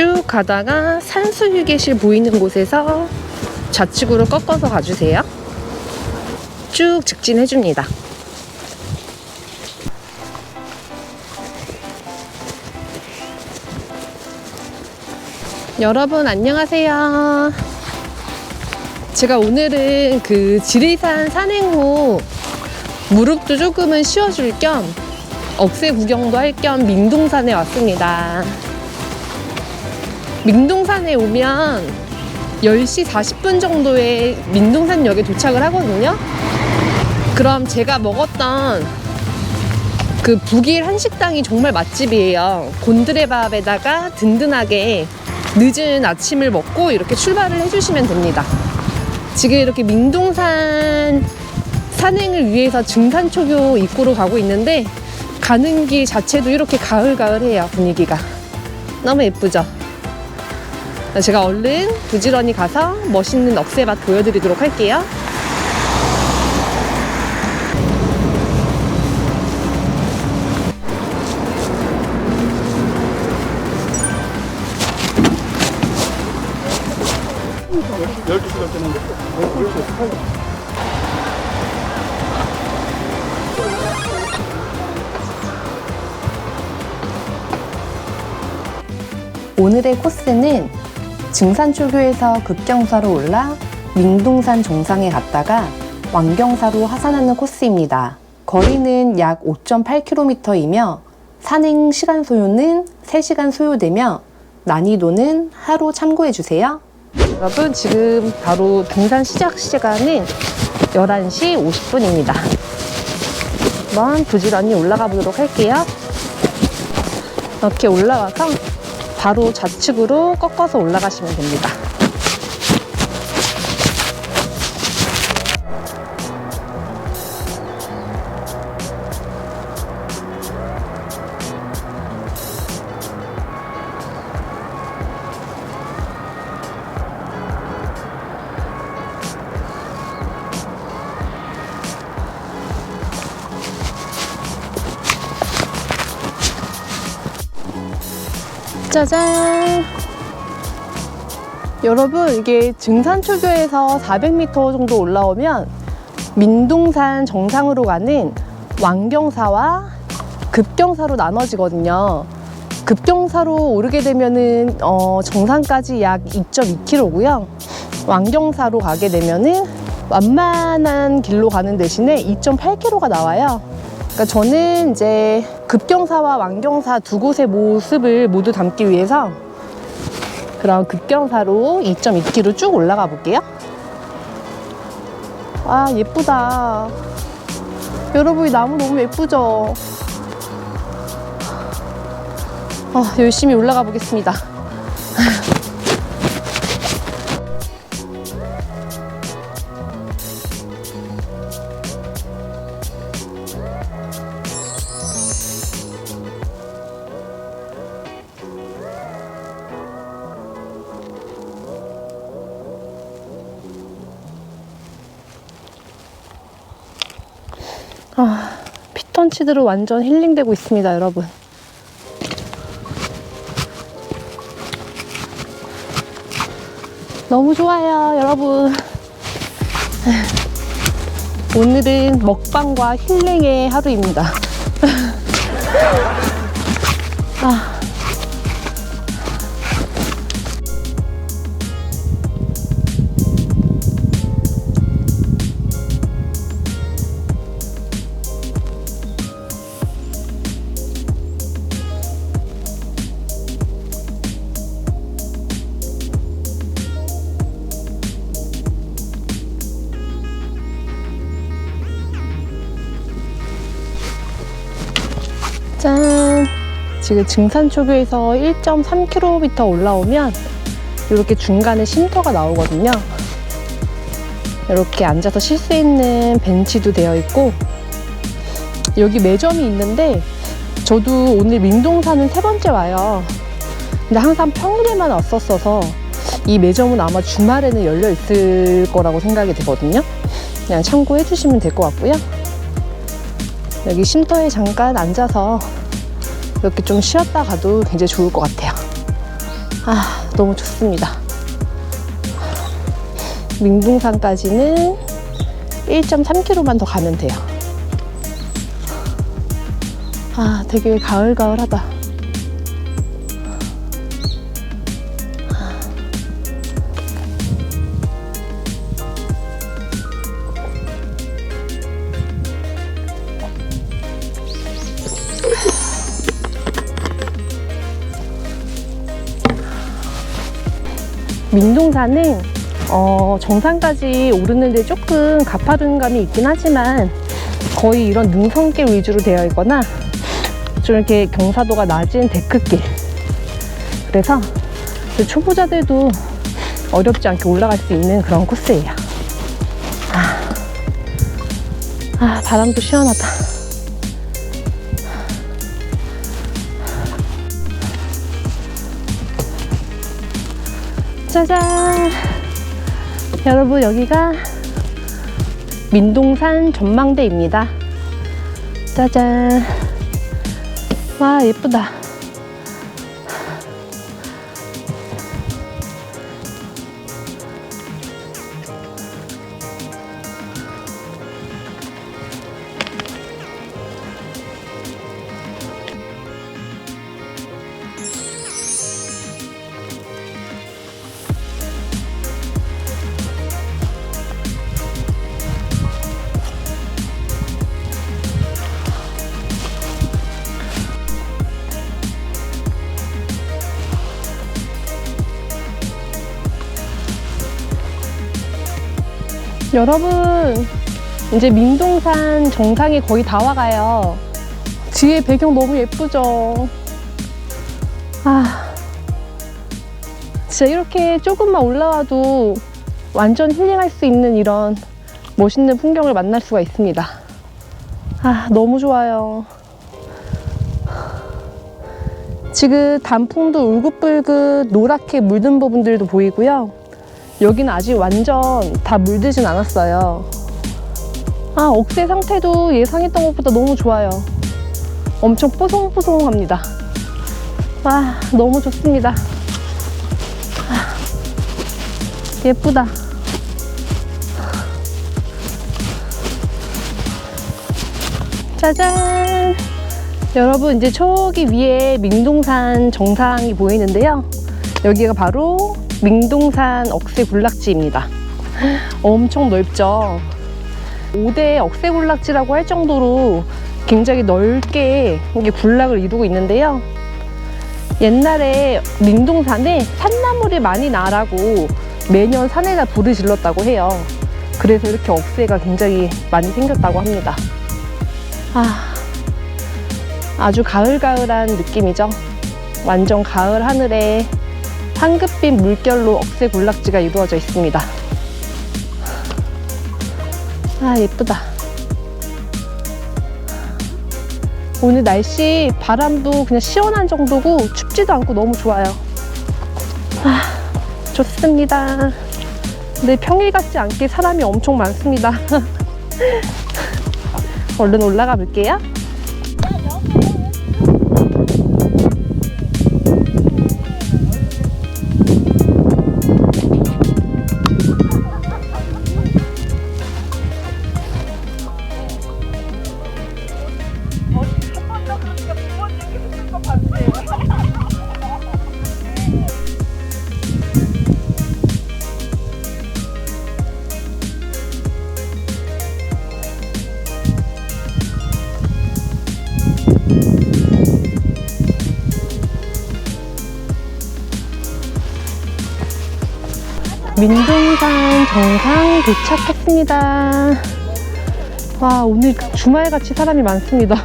쭉 가다가 산수 휴게실 보이는 곳에서 좌측으로 꺾어서 가주세요. 쭉 직진해줍니다. 여러분 안녕하세요. 제가 오늘은 그 지리산 산행 후 무릎도 조금은 씌워줄 겸 억새 구경도 할 겸 민둥산에 왔습니다. 민둥산에 오면 10시 40분 정도에 민둥산역에 도착을 하거든요. 그럼 제가 먹었던 그 북일 한식당이 정말 맛집이에요. 곤드레밥에다가 든든하게 늦은 아침을 먹고 이렇게 출발을 해주시면 됩니다. 지금 이렇게 민둥산 산행을 위해서 증산초교 입구로 가고 있는데 가는 길 자체도 이렇게 가을가을해요 분위기가 너무 예쁘죠? 제가 얼른 부지런히 가서 멋있는 억새밭 보여드리도록 할게요. 오늘의 코스는 증산초교에서 급경사로 올라 민둥산 정상에 갔다가 왕경사로 하산하는 코스입니다. 거리는 약 5.8km이며 산행 시간 소요는 3시간 소요되며 난이도는 하루 참고해 주세요. 여러분 지금 바로 등산 시작 시간은 11시 50분입니다. 한번 부지런히 올라가 보도록 할게요. 이렇게 올라와서 바로 좌측으로 꺾어서 올라가시면 됩니다. 짜잔! 여러분, 이게 증산초교에서 400m 정도 올라오면 민둥산 정상으로 가는 왕경사와 급경사로 나눠지거든요. 급경사로 오르게 되면은 어, 정상까지 약 2.2km고요. 왕경사로 가게 되면은 완만한 길로 가는 대신에 2.8km가 나와요. 그러니까 저는 이제 급경사와 왕경사 두 곳의 모습을 모두 담기 위해서 그럼 급경사로 2.2km 쭉 올라가 볼게요. 아, 예쁘다. 여러분, 이 나무 너무 예쁘죠? 어, 열심히 올라가 보겠습니다. 아, 피톤치드로 완전 힐링되고 있습니다, 여러분. 너무 좋아요, 여러분. 오늘은 먹방과 힐링의 하루입니다. 아. 지금 증산초교에서 1.3km 올라오면 이렇게 중간에 쉼터가 나오거든요. 이렇게 앉아서 쉴 수 있는 벤치도 되어 있고 여기 매점이 있는데 저도 오늘 민동산은 세 번째 와요. 근데 항상 평일에만 왔었어서 이 매점은 아마 주말에는 열려 있을 거라고 생각이 되거든요. 그냥 참고해 주시면 될 것 같고요. 여기 쉼터에 잠깐 앉아서 이렇게 좀 쉬었다 가도 굉장히 좋을 것 같아요. 아, 너무 좋습니다. 민둥산까지는 1.3km만 더 가면 돼요. 아, 되게 가을가을하다. 민둥산은 어, 정상까지 오르는데 조금 가파른 감이 있긴 하지만 거의 이런 능선길 위주로 되어 있거나 좀 이렇게 경사도가 낮은 데크길. 그래서 그 초보자들도 어렵지 않게 올라갈 수 있는 그런 코스예요. 아, 아 바람도 시원하다 짜잔. 여러분 여기가 민동산 전망대입니다. 짜잔. 와 예쁘다 여러분 이제 민동산 정상에 거의 다 와가요. 뒤에 배경 너무 예쁘죠? 아 진짜 이렇게 조금만 올라와도 완전 힐링할 수 있는 이런 멋있는 풍경을 만날 수가 있습니다. 아 너무 좋아요. 지금 단풍도 울긋불긋 노랗게 물든 부분들도 보이고요 여기는 아직 완전 다 물들진 않았어요. 아, 억새 상태도 예상했던 것보다 너무 좋아요. 엄청 뽀송뽀송합니다. 와, 너무 좋습니다. 아, 예쁘다. 짜잔! 여러분, 이제 저기 위에 민동산 정상이 보이는데요. 여기가 바로 민동산 억새 군락지입니다. 엄청 넓죠. 5대 억새 군락지라고 할 정도로 굉장히 넓게 이게 군락을 이루고 있는데요. 옛날에 민동산에 산나물이 많이 나라고 매년 산에다 불을 질렀다고 해요. 그래서 이렇게 억새가 굉장히 많이 생겼다고 합니다. 아, 아주 가을가을한 느낌이죠. 완전 가을 하늘에 황급빛 물결로 억새 군락지가 이루어져 있습니다. 아, 예쁘다. 오늘 날씨 바람도 그냥 시원한 정도고 춥지도 않고 너무 좋아요. 아, 좋습니다. 근데 평일 같지 않게 사람이 엄청 많습니다. 얼른 올라가 볼게요. 민둥산 정상 도착했습니다. 와, 오늘 주말같이 사람이 많습니다.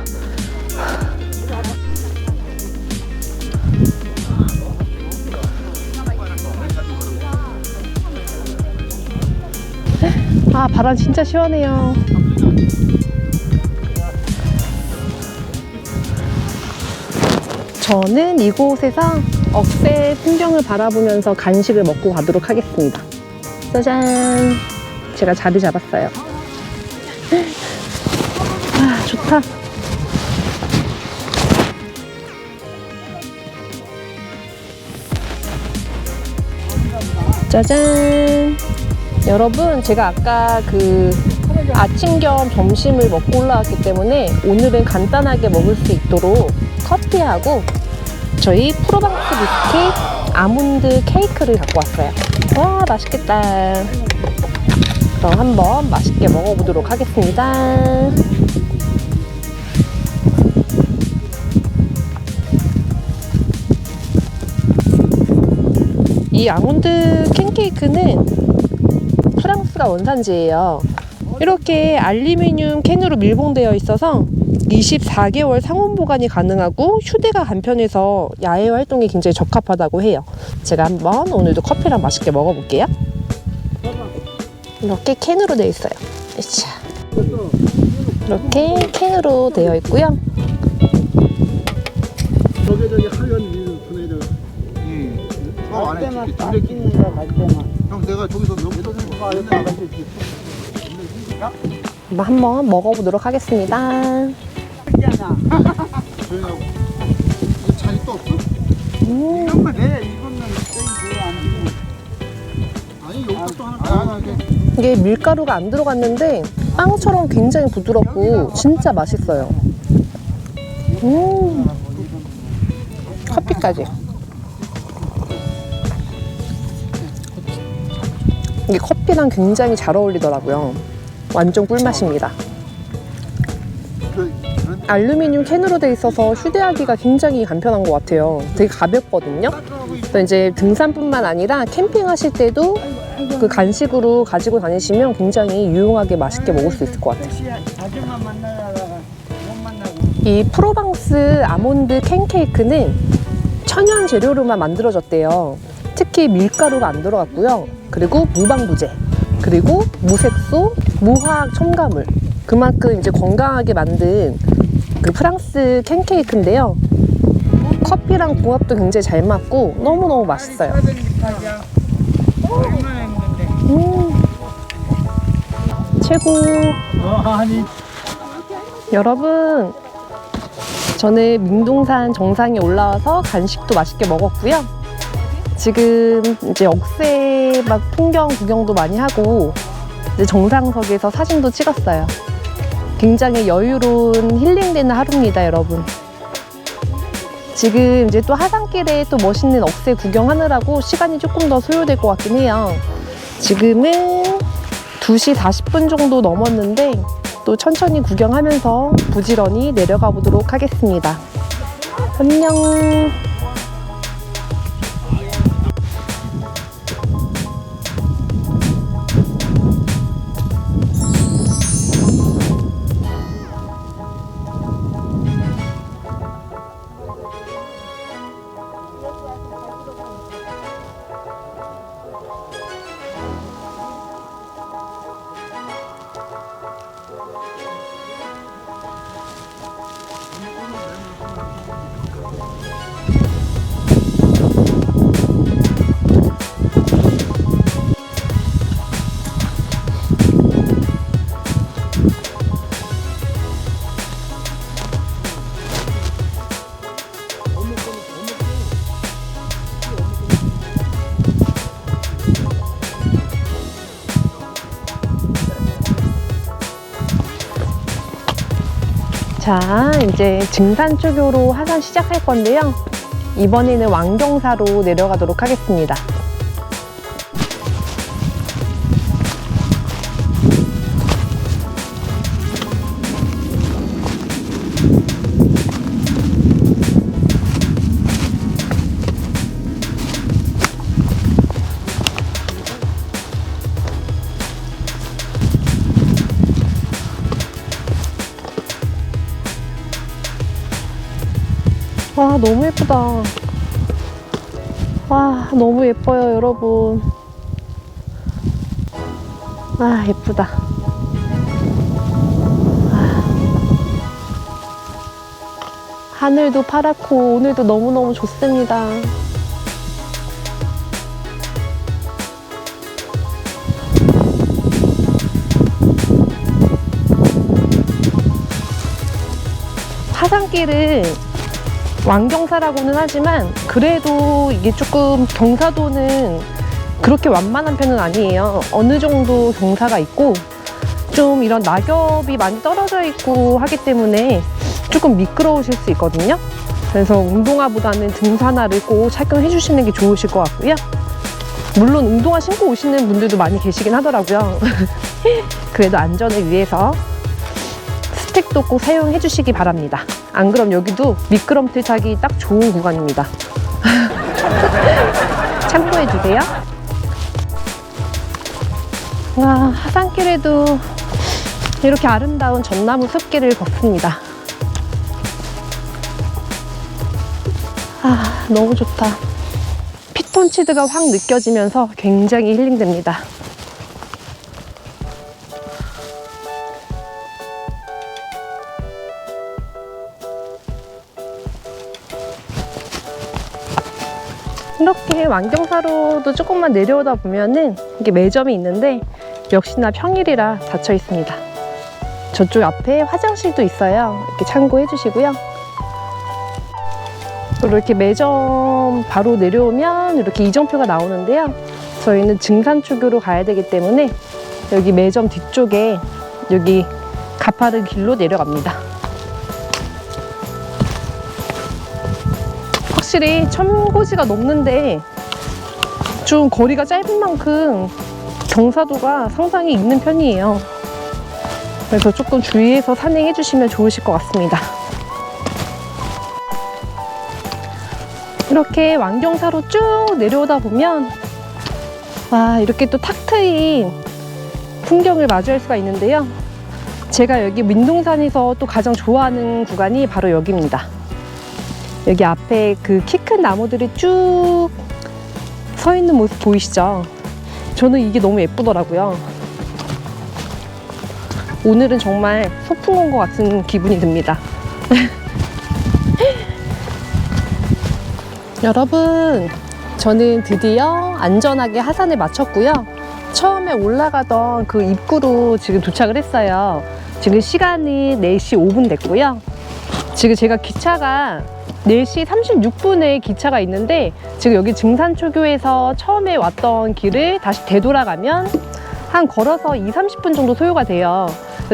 아, 바람 진짜 시원해요. 저는 이곳에서 억새 풍경을 바라보면서 간식을 먹고 가도록 하겠습니다. 짜잔! 제가 자리 잡았어요. 아, 좋다. 짜잔. 여러분, 제가 아까 그 아침 겸 점심을 먹고 올라왔기 때문에 오늘은 간단하게 먹을 수 있도록 커피하고 저희 프로방스 비스킷 아몬드 케이크를 갖고 왔어요. 와, 맛있겠다. 그럼 한번 맛있게 먹어보도록 하겠습니다. 이 아몬드 캔케이크는 프랑스가 원산지예요. 이렇게 알루미늄 캔으로 밀봉되어 있어서 24개월 상온 보관이 가능하고 휴대가 간편해서 야외 활동에 굉장히 적합하다고 해요. 제가 한번 오늘도 커피랑 맛있게 먹어볼게요. 이렇게 캔으로 되어 있어요. 이렇게 캔으로 되어 있고요. 저게 저기 하얀 안에 형 내가 저기서 너무 아래 나가서 이렇게 한번 먹어보도록 하겠습니다. 했잖아. 조용하고 잔이 또 없어? 음, 이런 거 내, 이거는 땡이. 아니 여기다 또 하나 아니 아니 이게 밀가루가 안 들어갔는데 빵처럼 굉장히 부드럽고 진짜 맛있어요. 음, 커피까지. 이게 커피랑 굉장히 잘 어울리더라고요. 완전 꿀맛입니다. 알루미늄 캔으로 돼 있어서 휴대하기가 굉장히 간편한 것 같아요. 되게 가볍거든요. 그래서 이제 등산뿐만 아니라 캠핑하실 때도 그 간식으로 가지고 다니시면 굉장히 유용하게 맛있게 먹을 수 있을 것 같아요. 이 프로방스 아몬드 캔케이크는 천연 재료로만 만들어졌대요. 특히 밀가루가 안 들어갔고요. 그리고 무방부제, 그리고 무색소, 무화학 첨가물. 그만큼 이제 건강하게 만든 그 프랑스 캔케이크인데요. 커피랑 궁합도 굉장히 잘 맞고 너무너무 맛있어요. 음, 최고. 여러분, 저는 민동산 정상에 올라와서 간식도 맛있게 먹었고요. 지금 이제 억새 막 풍경 구경도 많이 하고 이제 정상석에서 사진도 찍었어요. 굉장히 여유로운 힐링되는 하루입니다, 여러분. 지금 이제 또 하산길에 또 멋있는 억새 구경하느라고 시간이 조금 더 소요될 것 같긴 해요. 지금은 2시 40분 정도 넘었는데 또 천천히 구경하면서 부지런히 내려가 보도록 하겠습니다. 안녕. 자, 이제 증산 쪽으로 하산 시작할 건데요. 이번에는 왕경사로 내려가도록 하겠습니다. 와, 너무 예쁘다. 와, 너무 예뻐요, 여러분. 아, 예쁘다. 아. 하늘도 파랗고 오늘도 너무너무 좋습니다. 하산길은 왕경사라고는 하지만 그래도 이게 조금 경사도는 그렇게 완만한 편은 아니에요. 어느 정도 경사가 있고 좀 이런 낙엽이 많이 떨어져 있고 하기 때문에 조금 미끄러우실 수 있거든요. 그래서 운동화보다는 등산화를 꼭 착용해 주시는 게 좋으실 것 같고요. 물론 운동화 신고 오시는 분들도 많이 계시긴 하더라고요. 그래도 안전을 위해서 스택도 꼭 사용해 주시기 바랍니다. 안 그럼 여기도 미끄럼틀 타기 딱 좋은 구간입니다. 참고해 주세요. 와, 하산길에도 이렇게 아름다운 전나무 숲길을 걷습니다. 아, 너무 좋다. 피톤치드가 확 느껴지면서 굉장히 힐링됩니다. 이렇게 왕경사로도 조금만 내려오다 보면은 이게 매점이 있는데 역시나 평일이라 닫혀 있습니다. 저쪽 앞에 화장실도 있어요. 이렇게 참고해 주시고요. 그리고 이렇게 매점 바로 내려오면 이렇게 이정표가 나오는데요. 저희는 증산 쪽으로 가야 되기 때문에 여기 매점 뒤쪽에 여기 가파른 길로 내려갑니다. 확실히 천고지가 넘는데 좀 거리가 짧은 만큼 경사도가 상당히 있는 편이에요. 그래서 조금 주의해서 산행해 주시면 좋으실 것 같습니다. 이렇게 왕경사로 쭉 내려오다 보면 와 이렇게 또 탁 트인 풍경을 마주할 수가 있는데요. 제가 여기 민동산에서 또 가장 좋아하는 구간이 바로 여기입니다. 여기 앞에 그 키 큰 나무들이 쭉 서 있는 모습 보이시죠? 저는 이게 너무 예쁘더라고요. 오늘은 정말 소풍 온 것 같은 기분이 듭니다. 여러분, 저는 드디어 안전하게 하산을 마쳤고요. 처음에 올라가던 그 입구로 지금 도착을 했어요. 지금 시간이 4시 5분 됐고요. 지금 제가 기차가 4시 36분에 기차가 있는데 지금 여기 증산초교에서 처음에 왔던 길을 다시 되돌아가면 한 걸어서 2, 30분 정도 소요가 돼요.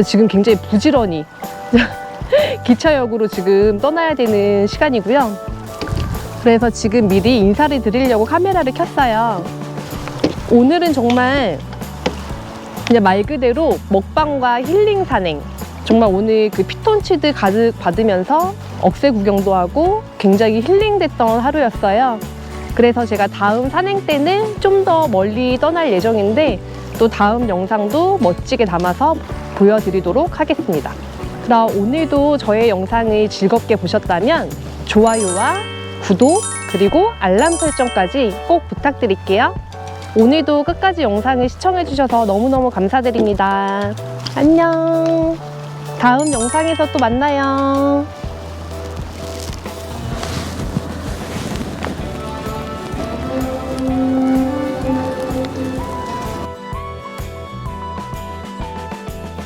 지금 굉장히 부지런히 기차역으로 지금 떠나야 되는 시간이고요. 그래서 지금 미리 인사를 드리려고 카메라를 켰어요. 오늘은 정말 그냥 말 그대로 먹방과 힐링 산행. 정말 오늘 그 피톤치드 가득 받으면서 억새 구경도 하고 굉장히 힐링됐던 하루였어요. 그래서 제가 다음 산행 때는 좀 더 멀리 떠날 예정인데 또 다음 영상도 멋지게 담아서 보여드리도록 하겠습니다. 그럼 오늘도 저의 영상을 즐겁게 보셨다면 좋아요와 구독 그리고 알람 설정까지 꼭 부탁드릴게요. 오늘도 끝까지 영상을 시청해주셔서 너무너무 감사드립니다. 안녕. 다음 영상에서 또 만나요.